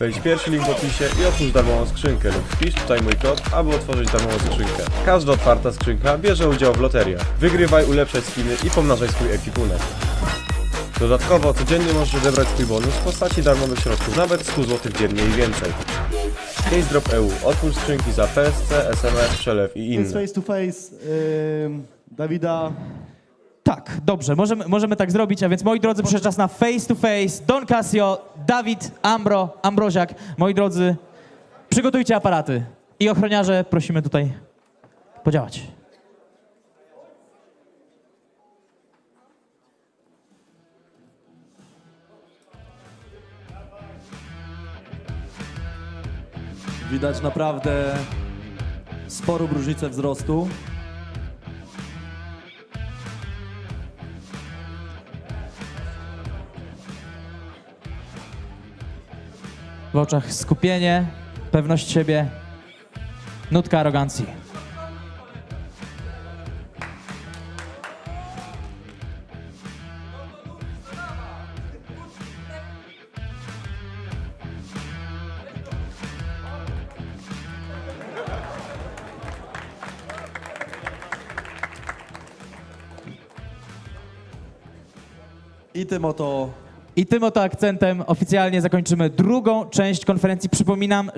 Wejdź pierwszy link w opisie i otwórz darmową skrzynkę lub wpisz tutaj mój kod, aby otworzyć darmową skrzynkę. Każda otwarta skrzynka bierze udział w loteriach. Wygrywaj, ulepszaj skiny i pomnażaj swój ekwipunek. Dodatkowo codziennie możesz odebrać swój bonus w postaci darmowych środków, nawet 100 zł dziennie i więcej. Case Drop EU. Otwórz skrzynki za PSC, SMS, przelew i inne. face to face ym, Dawida. Dobrze, możemy, możemy tak zrobić, a więc moi drodzy, przyszedł czas na face to face. Don Casio, Dawid, Ambro, Ambroziak. Moi drodzy, przygotujcie aparaty. I ochroniarze prosimy tutaj podziałać. Widać naprawdę sporą różnicę wzrostu. W oczach skupienie, pewność siebie, nutka arogancji. I tym oto I tym oto akcentem oficjalnie zakończymy drugą część konferencji. Przypominam,